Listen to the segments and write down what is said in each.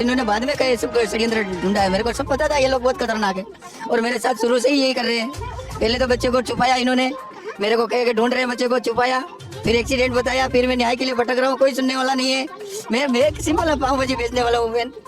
इन्होंने बाद में कहे सब षडयंत्र ढूंढा है मेरे को सब पता था ये लोग बहुत खतरनाक है और मेरे साथ शुरू से ही यही कर रहे हैं पहले तो बच्चे को छुपाया इन्होंने मेरे को कह के ढूंढ रहे हैं बच्चे को छुपाया फिर एक्सीडेंट बताया फिर मैं न्याय के लिए भटक रहा हूँ कोई सुनने वाला नहीं है मैं मैं सिंपल पाव भाजी बेचने वाला हूँ बहन मैं-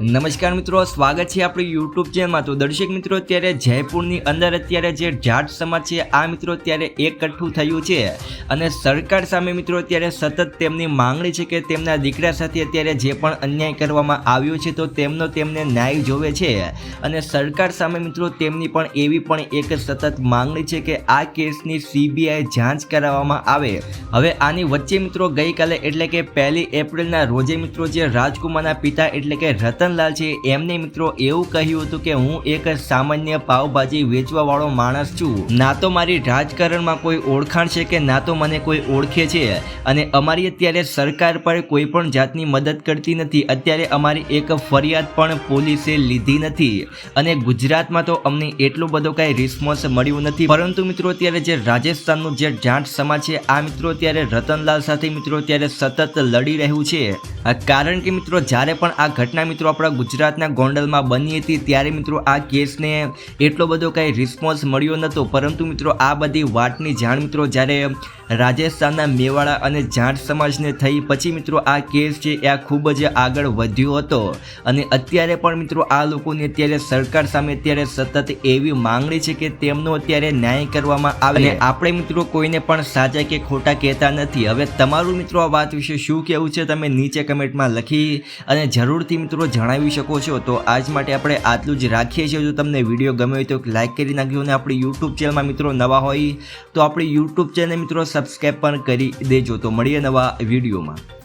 નમસ્કાર મિત્રો, સ્વાગત છે આપણી યુટ્યુબ ચેનલમાં તો દર્શક મિત્રો, અત્યારે જયપુરની અંદર અત્યારે જે જાટ સમાજ છે, આ મિત્રો અત્યારે એકઠું થયું છે. અને સરકાર સામે મિત્રો અત્યારે સતત તેમની માંગણી છે કે તેમના દીકરા સાથે અત્યારે જે પણ અન્યાય કરવામાં આવ્યો છે, તો તેમનો તેમને ન્યાય જોવે છે. અને સરકાર સામે મિત્રો તેમની પણ એવી પણ એક સતત માંગણી છે કે આ કેસની સીબીઆઈ જાંચ કરાવવામાં આવે. હવે આની વચ્ચે મિત્રો ગઈકાલે એટલે કે પહેલી એપ્રિલના રોજે મિત્રો જે રાજકુમારના પિતા એટલે કે રતનલાલ છે, એમને મિત્રો એવું કહ્યું હતું કે હું એક સામાન્ય પાવભાજી વેચવા વાળો માણસ છું. ના તો મારી રાજકારણમાં કોઈ ઓળખાણ છે કે ના તો મને કોઈ ઓળખે છે અને અમારી અત્યારે સરકાર પર કોઈ પણ જાતની મદદ કરતી નથી. અત્યારે અમારી એક ફરિયાદ પણ પોલીસે લીધી નથી અને ગુજરાતમાં તો અમને એટલો બધો કાંઈ રિસ્પોન્સ મળ્યું નથી. પરંતુ મિત્રો અત્યારે જે રાજસ્થાનનું જે જાટ સમાજ છે, આ મિત્રો અત્યારે રતનલાલ સાથે મિત્રો અત્યારે સતત લડી રહ્યું છે. આ કારણ કે મિત્રો જ્યારે પણ આ ઘટના મિત્રો આપણા ગુજરાતના ગોંડલમાં બની હતી ત્યારે મિત્રો આ કેસને એટલો બધો કાંઈ રિસ્પોન્સ મળ્યો નહોતો. પરંતુ મિત્રો આ બધી વાતની જાણ મિત્રો જ્યારે રાજસ્થાનના મેવાડા અને જાટ સમાજને થઈ પછી મિત્રો આ કેસ છે એ આ ખૂબ જ આગળ વધ્યો હતો. અને અત્યારે પણ મિત્રો આ લોકોની અત્યારે સરકાર સામે અત્યારે સતત એવી માંગણી છે કે તેમનો અત્યારે ન્યાય કરવામાં આવે. અને આપણે મિત્રો કોઈને પણ સાચા કે ખોટા કહેતા નથી. હવે તમારું મિત્રો આ વાત વિશે શું કહેવું છે તમે નીચે કમેન્ટમાં લખી અને જરૂરથી મિત્રો જણાવી શકો છો. તો આજ માટે આપણે આટલું જ રાખીએ છીએ. જો તમને વીડિયો ગમે હોય તો લાઇક કરી નાખજો અને આપણી યુટ્યુબ ચેનલમાં મિત્રો નવા હોય તો આપણી યુટ્યુબ ચેનલ મિત્રો સબસ્ક્રાઈબ પણ કરી દેજો. તો મળીએ નવા વિડીયોમાં.